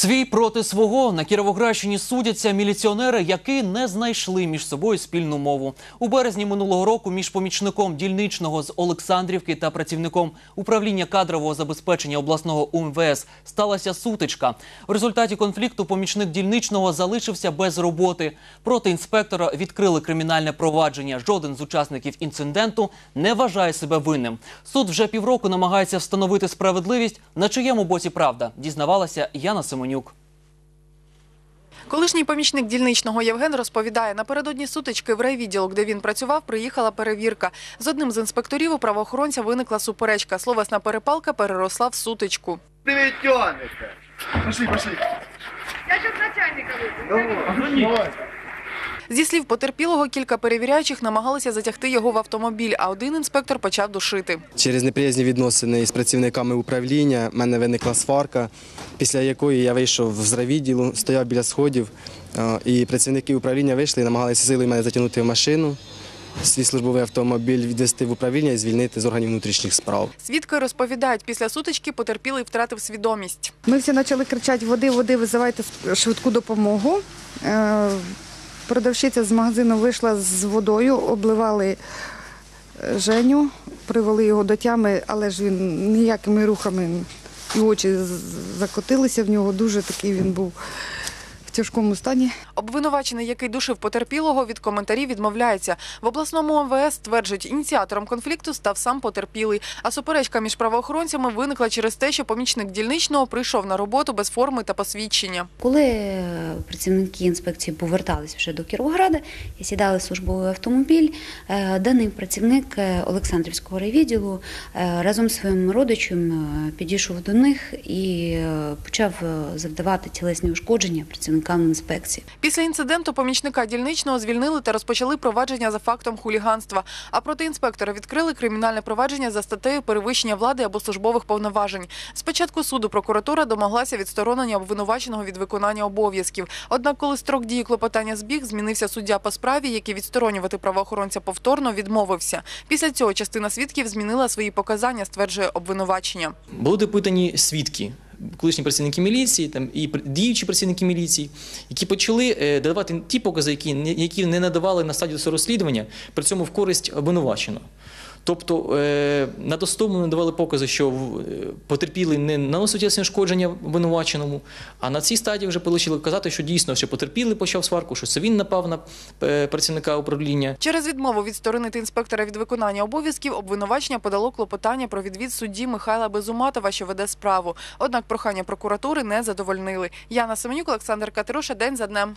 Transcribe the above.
Свій проти свого на Кіровоградщині судяться міліціонери, які не знайшли між собою спільну мову. У березні минулого року між помічником дільничного з Олександрівки та працівником управління кадрового забезпечення обласного УМВС сталася сутичка. В результаті конфлікту помічник дільничного залишився без роботи. Проти інспектора відкрили кримінальне провадження. Жоден з учасників інциденту не вважає себе винним. Суд вже півроку намагається встановити справедливість, на чиєму боці правда, дізнавалася Яна Семенюк. Колишній помічник дільничного Євген розповідає, напередодні сутички в райвідділок, де він працював, приїхала перевірка. З одним з інспекторів у правоохоронця виникла суперечка. Словесна перепалка переросла в сутичку. Ты Пішли, пішли. Я сейчас начальника вызову. Зі слів потерпілого, кілька перевіряючих намагалися затягти його в автомобіль, а один інспектор почав душити. Через неприязні відносини з працівниками управління в мене виникла сварка, після якої я вийшов з райвідділу, стояв біля сходів, е, і працівники управління вийшли і намагалися силою мене затягнути в машину, свій службовий автомобіль відвести в управління і звільнити з органів внутрішніх справ. Свідки розповідають, після сутички потерпілий втратив свідомість. Ми всі почали кричати води, води, визивайте швидку допомогу. Продавщиця з магазину вийшла з водою, обливали е, Женю, привели його до тями, але ж він ніякими рухами і очі закотилися в нього. Дуже такий він був в тяжкому стані. Обвинувачений, який душив потерпілого, від коментарів відмовляється. В обласному МВС стверджують, ініціатором конфлікту став сам потерпілий. А суперечка між правоохоронцями виникла через те, що помічник дільничного прийшов на роботу без форми та посвідчення. Коли е, працівники інспекції повертались вже до Кіровограда і сідали в службовий автомобіль, е, даний працівник е, Олександрівського райвідділу разом з своїм родичем підійшов до них і почав завдавати тілесні ушкодження працівникам інспекції. Після інциденту помічника дільничного звільнили та розпочали провадження за фактом хуліганства. А проти інспектора відкрили кримінальне провадження за статтею перевищення влади або службових повноважень. З початку суду прокуратура домоглася відсторонення обвинуваченого від виконання обов'язків. Однак, коли строк дії клопотання збіг, змінився суддя по справі, який відсторонювати правоохоронця повторно відмовився. Після цього частина свідків змінила свої показання, стверджує обвинувачення. Були допитані свідки, колишні працівники міліції там, і діючі працівники міліції, які почали е, давати ті покази, які, не- які не надавали на стадію розслідування, при цьому в користь обвинуваченого. Тобто е, на достовно надавали покази, що е, потерпілий не наносив тілесні шкодження обвинуваченому, а на цій стадії вже почали казати, що дійсно що потерпілий почав сварку, що це він напав на е, працівника управління. Через відмову відсторонити інспектора від виконання обов'язків обвинувачення подало клопотання про відвід судді Михайла Безуматова, що веде справу. Однак прохання прокуратури не задовольнили. Яна Семенюк, Олександр Катеруша. День за днем.